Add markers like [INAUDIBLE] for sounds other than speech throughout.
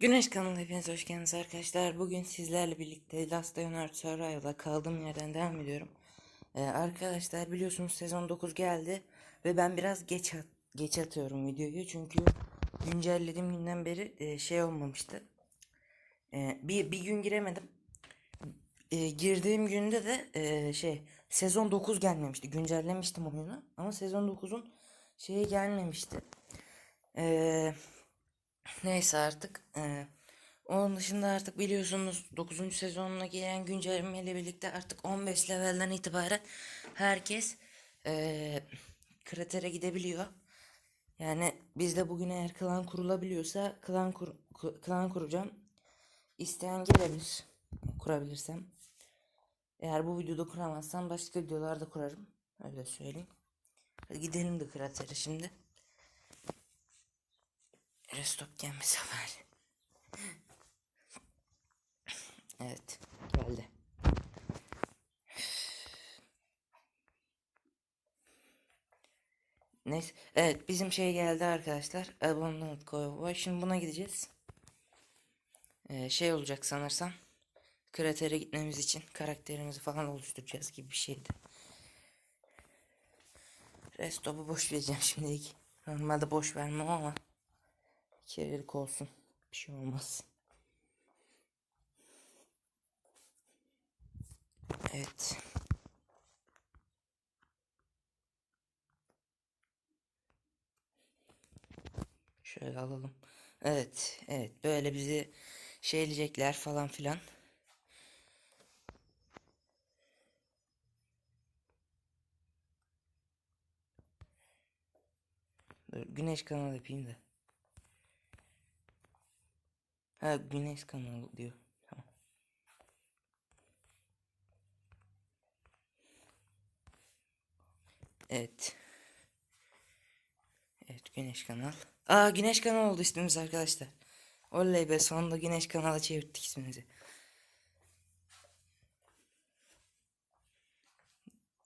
Güneş kanalına hepiniz hoş geldiniz arkadaşlar. Bugün sizlerle birlikte Last Day on Earth Survival'a kaldığım yerden devam ediyorum. Ee, arkadaşlar biliyorsunuz sezon 9 geldi ve ben biraz geç at- geç atıyorum videoyu çünkü güncellediğim günden beri e, şey olmamıştı. Ee, bir bir gün giremedim. Ee, girdiğim günde de e, şey sezon 9 gelmemişti. Güncellemiştim oyunu ama sezon 9'un şeyi gelmemişti. Eee Neyse artık. eee, onun dışında artık biliyorsunuz 9. sezonuna gelen güncellemeyle birlikte artık 15 levelden itibaren herkes eee kratere gidebiliyor. Yani bizde bugün eğer klan kurulabiliyorsa klan kur, ku- klan kuracağım. İsteyen gelebilir. Kurabilirsem. Eğer bu videoda kuramazsam başka videolarda kurarım. Öyle söyleyeyim. Hadi gidelim de kratere şimdi. Restop gelmesi var. Evet. Geldi. Neyse. Evet bizim şey geldi arkadaşlar. Abandoned Cowboy. Şimdi buna gideceğiz. Ee, şey olacak sanırsam. Kratere gitmemiz için karakterimizi falan oluşturacağız gibi bir şeydi. Restop'u boş vereceğim şimdilik. Normalde boş vermem ama. Kerelik olsun. Bir şey olmaz. Evet. Şöyle alalım. Evet, evet. Böyle bizi şeyleyecekler falan filan. Dur, güneş kanalı yapayım da. Ha güneş kanalı diyor. Tamam. Evet. Evet güneş kanal. Aa güneş kanal oldu ismimiz arkadaşlar. Oley be sonunda güneş kanala çevirdik ismimizi.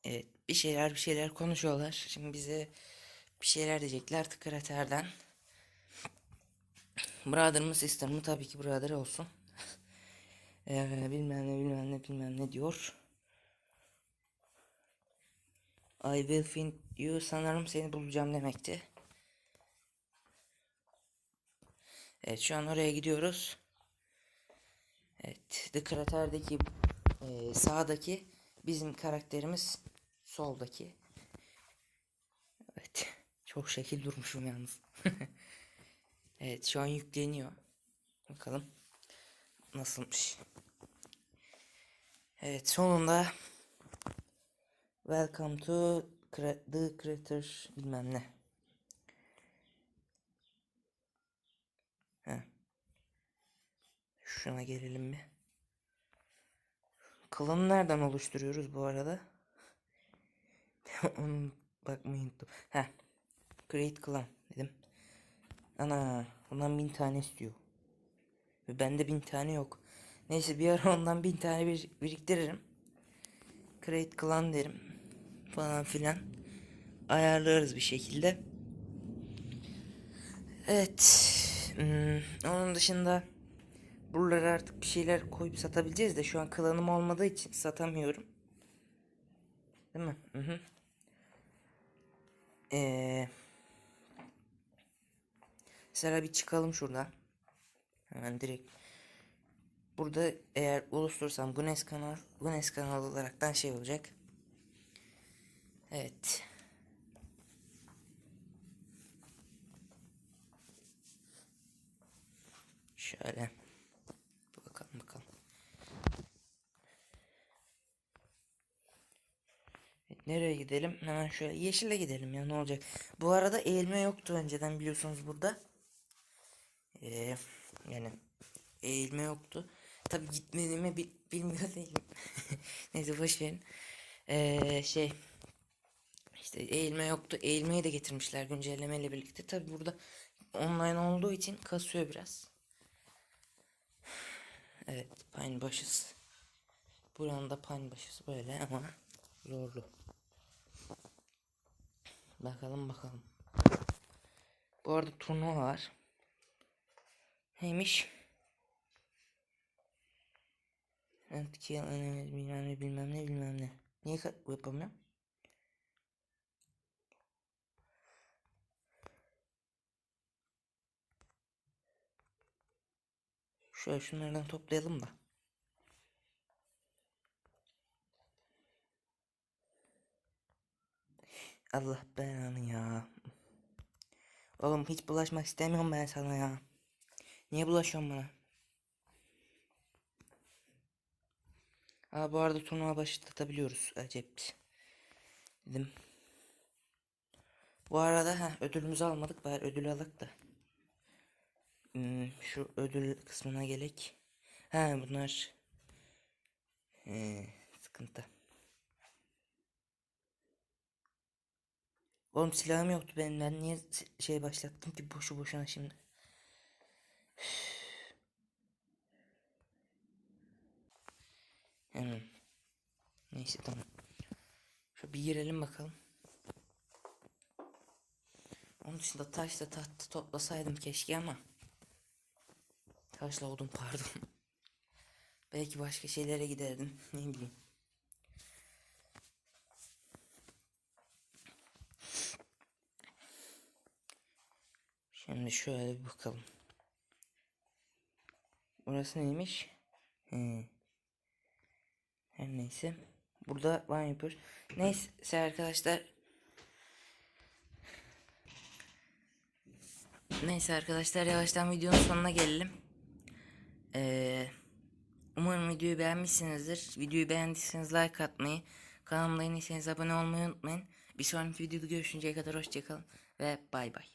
Evet bir şeyler bir şeyler konuşuyorlar. Şimdi bize bir şeyler diyecekler artık kraterden. Brother mı sister? Tabii ki brother olsun. [LAUGHS] Ee, bilmem ne bilmem ne bilmem ne diyor. I will find you sanırım seni bulacağım demekti. Evet şu an oraya gidiyoruz. Evet The Krater'deki e, sağdaki bizim karakterimiz soldaki. Evet çok şekil durmuşum yalnız. [LAUGHS] evet şu an yükleniyor. Bakalım nasılmış. Evet sonunda Welcome to the Creator bilmem ne. Heh. Şuna gelelim mi? Klanı nereden oluşturuyoruz bu arada? [LAUGHS] Onu bakmayı unuttum. Heh. Create clan dedim. Ana bundan bin tane istiyor. Ve bende bin tane yok. Neyse bir ara ondan bin tane bir biriktiririm. Create clan derim. Falan filan. Ayarlarız bir şekilde. Evet. Hmm, onun dışında buralara artık bir şeyler koyup satabileceğiz de şu an klanım olmadığı için satamıyorum. Değil mi? Hı hı. Ee, mesela bir çıkalım şuradan. Hemen direkt. Burada eğer oluşturursam Güneş kanal, Güneş kanal olaraktan şey olacak. Evet. Şöyle. Bakalım bakalım. Evet, nereye gidelim? Hemen şöyle yeşile gidelim ya ne olacak? Bu arada eğilme yoktu önceden biliyorsunuz burada. Ee, yani eğilme yoktu. Tabi gitmediğimi bil- bilmiyor değilim. [LAUGHS] Neyse boş. Ee, şey işte eğilme yoktu. Eğilmeyi de getirmişler güncellemeyle birlikte. Tabi burada online olduğu için kasıyor biraz. [SIGHS] Evet pine başız. Buranın da pine başız böyle ama zorlu. Bakalım bakalım. Bu arada turnuva var. Neymiş? Etki önemli bilmem ne bilmem ne bilmem ne. Niye yapamıyorum? Şöyle şunlardan toplayalım da. Allah belanı ya. Oğlum hiç bulaşmak istemiyorum ben sana ya. Niye bulaşıyorsun bana? Aa bu arada turnuva başlatabiliyoruz. Acep. Dedim. Bu arada ha ödülümüzü almadık. Bari ödülü alak da. Hmm, şu ödül kısmına gelek. Ha bunlar. Ee, sıkıntı. Oğlum silahım yoktu benim. Ben niye şey başlattım ki boşu boşuna şimdi. Hemen. Neyse tamam. Şu bir girelim bakalım. Onun dışında taşla tahta toplasaydım keşke ama. Taşla odun pardon. [LAUGHS] Belki başka şeylere giderdim. [LAUGHS] Ne bileyim. Şimdi şöyle bir bakalım. Burası neymiş? He. Her neyse. Burada van yapıyor. Neyse arkadaşlar. Neyse arkadaşlar yavaştan videonun sonuna gelelim. Ee, umarım videoyu beğenmişsinizdir. Videoyu beğendiyseniz like atmayı, kanalıma yeniyseniz abone olmayı unutmayın. Bir sonraki videoda görüşünceye kadar hoşçakalın ve bay bay.